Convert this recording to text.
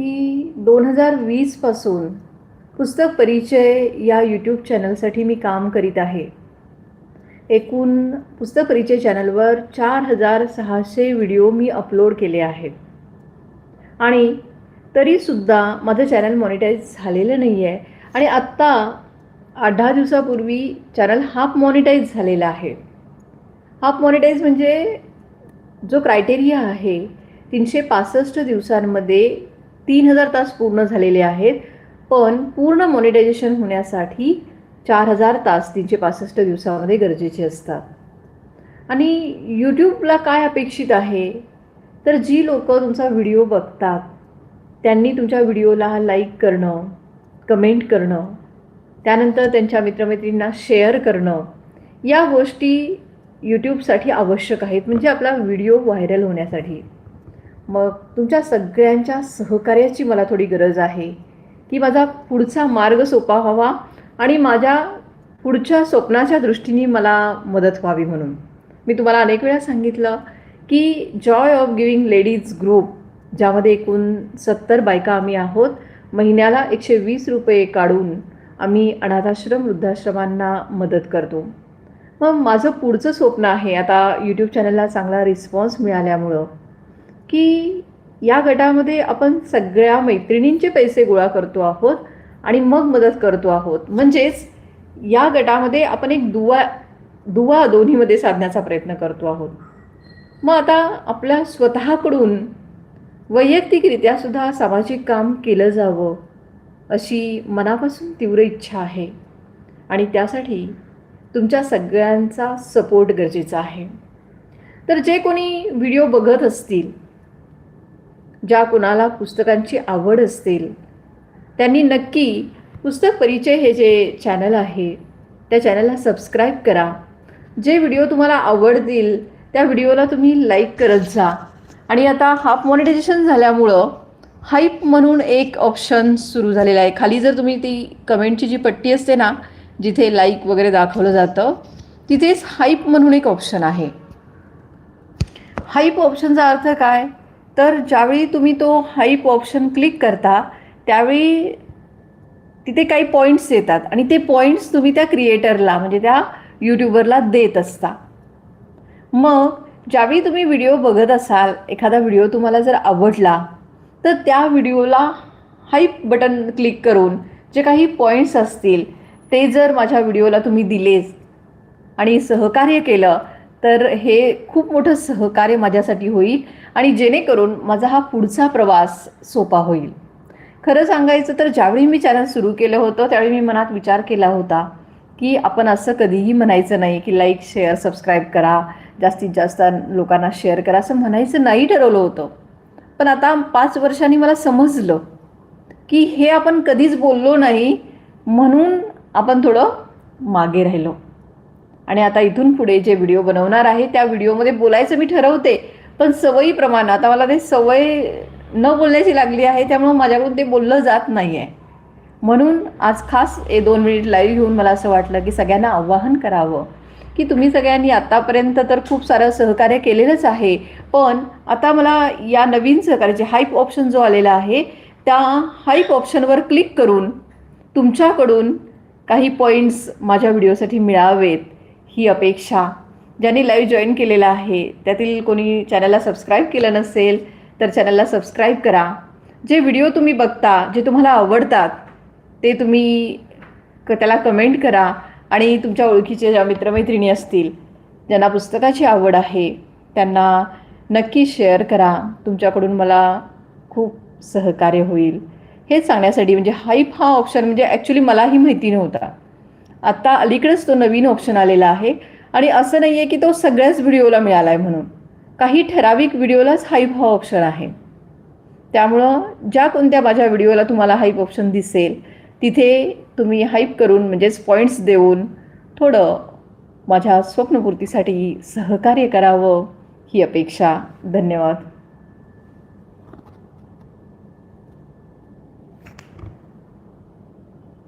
की दोन हजार वीसपासून पुस्तक परिचय या यूट्यूब चॅनलसाठी मी काम करीत आहे. एकूण पुस्तक परिचय चॅनलवर चार हजार सहाशे व्हिडिओ मी अपलोड केले आहेत. आणि तरीसुद्धा माझं चॅनल मॉनिटाईज झालेलं नाही आहे आणि आत्ता आठ दहा दिवसापूर्वी चॅनल हाफ मॉनिटाईज झालेला आहे. हाफ मॉनिटाईज म्हणजे जो क्रायटेरिया आहे तीनशे पासष्ट दिवसांमध्ये तीन हजार तास पूर्ण झालेले आहेत पण पूर्ण मॉनिटायझेशन होण्यासाठी चार हजार तास तीनशे पासष्ट दिवसामध्ये गरजेचे असतात. आणि यूट्यूबला काय अपेक्षित आहे? तर जी लोक तुमचा व्हिडिओ बघतात त्यांनी तुमच्या व्हिडिओला लाईक करणं कमेंट करणं त्यानंतर त्यांच्या मित्रमैत्रींना शेअर करणं या गोष्टी यूट्यूबसाठी आवश्यक आहेत. म्हणजे आपला व्हिडिओ व्हायरल होण्यासाठी. मग तुमच्या सगळ्यांच्या सहकार्याची मला थोडी गरज आहे. की माझा पुढचा मार्ग सोपा व्हावा आणि माझ्या पुढच्या स्वप्नाच्या दृष्टीने मला मदत व्हावी म्हणून. मी तुम्हाला अनेक वेळा सांगितलं की joy of giving ladies group ज्यामध्ये एकूण सत्तर बायका आम्ही आहोत महिन्याला एकशे वीस रुपये काढून आम्ही अनाथाश्रम वृद्धाश्रमांना मदत करतो. मग माझं पुढचं स्वप्न आहे आता यूट्यूब चॅनलला चांगला रिस्पॉन्स मिळाल्यामुळं. की या गटामध्ये आपण सगळ्या मैत्रिणींचे पैसे गोळा करतो आहोत आणि मग मदत करतो आहोत. म्हणजेच या गटामध्ये आपण एक दुवा दुवा दोन्हीमध्ये साधण्याचा प्रयत्न करतो आहोत. मग आता आपल्या स्वतःकडून वैयक्तिकरित्या सुद्धा सामाजिक काम केलं जावं अशी मनापासून तीव्र इच्छा आहे. आणि त्यासाठी तुमच्या सगळ्यांचा सपोर्ट गरजेचा आहे. तर जे कोणी व्हिडिओ बघत असतील ज्या कुणाला पुस्तकांची आवड असतील त्यांनी नक्की पुस्तक परिचय हे जे चॅनल आहे त्या चॅनलला सबस्क्राईब करा. जे व्हिडिओ तुम्हाला आवडतील त्या व्हिडिओला तुम्ही लाईक करत जा. आणि आता हाफ मॉनिटायझेशन झाल्यामुळं हाईप म्हणून एक ऑप्शन सुरू झालेला आहे. खाली जर तुम्ही ती कमेंटची जी पट्टी असते ना जिथे लाईक वगैरे दाखवलं जातं तिथेच हाईप म्हणून एक ऑप्शन आहे. हाईप ऑप्शनचा अर्थ काय? तर ज्यावेळी तुम्ही तो हाईप ऑप्शन क्लिक करता त्यावेळी तिथे काही पॉईंट्स येतात आणि ते पॉईंट्स तुम्ही त्या क्रिएटरला म्हणजे त्या यूट्यूबरला देत असता. मग ज्यावेळी तुम्ही व्हिडिओ बघत असाल एखादा व्हिडिओ तुम्हाला जर आवडला तर त्या व्हिडिओला हाईप बटन क्लिक करून जे काही पॉईंट्स असतील ते जर माझ्या व्हिडिओला तुम्ही दिलेच आणि सहकार्य केलं तर हे खूप मोठं सहकार्य माझ्यासाठी होईल आणि जेणेकरून माझा हा पुढचा प्रवास सोपा होईल. खरं सांगायचं तर ज्यावेळी मी चॅनल सुरू केलं होतं त्यावेळी मी मनात विचार केला होता की आपण असं कधीही म्हणायचं नाही की लाईक शेअर सबस्क्राईब करा जास्तीत जास्त लोकांना शेअर करा असं म्हणायचं नाही ठरवलं होतं. पण आता पाच वर्षांनी मला समजलं की हे आपण कधीच बोललो नाही म्हणून आपण थोडं मागे राहिलो. आणि आता इथून पुढे जे व्हिडिओ बनवणार आहे त्या व्हिडिओमध्ये बोलायचं मी ठरवते. पण सवयीप्रमाणे आता मला ते सवय न बोलण्याची लागली आहे त्यामुळं माझ्याकडून ते बोललं जात नाही आहे म्हणून आज खास हे दोन मिनिट लाईव्ह घेऊन मला असं वाटलं की सगळ्यांना आव्हान करावं की तुम्ही सगळ्यांनी आत्तापर्यंत तर खूप सारं सहकार्य केलेलंच आहे पण आता मला या नवीन सहकार्याचे हाईप ऑप्शन जो आलेला आहे त्या हाईप ऑप्शनवर क्लिक करून तुमच्याकडून काही पॉईंट्स माझ्या व्हिडिओसाठी मिळावेत. ही अपेक्षा ज्यांनी लाईव्ह जॉईन केलेला आहे त्यातील कोणी चॅनलला सबस्क्राईब केलं नसेल तर चॅनलला सबस्क्राईब करा. जे व्हिडिओ तुम्ही बघता जे तुम्हाला आवडतात ते तुम्ही क त्याला कमेंट करा आणि तुमच्या ओळखीचे ज्या मित्रमैत्रिणी असतील ज्यांना पुस्तकाची आवड आहे त्यांना नक्की शेअर करा. तुमच्याकडून मला खूप सहकार्य होईल. हेच सांगण्यासाठी म्हणजे हाईप हा ऑप्शन म्हणजे ॲक्च्युली मलाही माहिती नव्हता. आत्ता अलीकडेच तो नवीन ऑप्शन आलेला आहे. आणि असं नाही आहे की तो सगळ्याच व्हिडिओला मिळाला आहे म्हणून. काही ठराविक व्हिडिओलाच हाईप हा ऑप्शन आहे. त्यामुळं ज्या कोणत्या माझ्या व्हिडिओला तुम्हाला हाईप ऑप्शन दिसेल तिथे तुम्ही हाईप करून म्हणजेच पॉईंट्स देऊन थोडं माझ्या स्वप्नपूर्तीसाठी सहकार्य करावं ही अपेक्षा. धन्यवाद.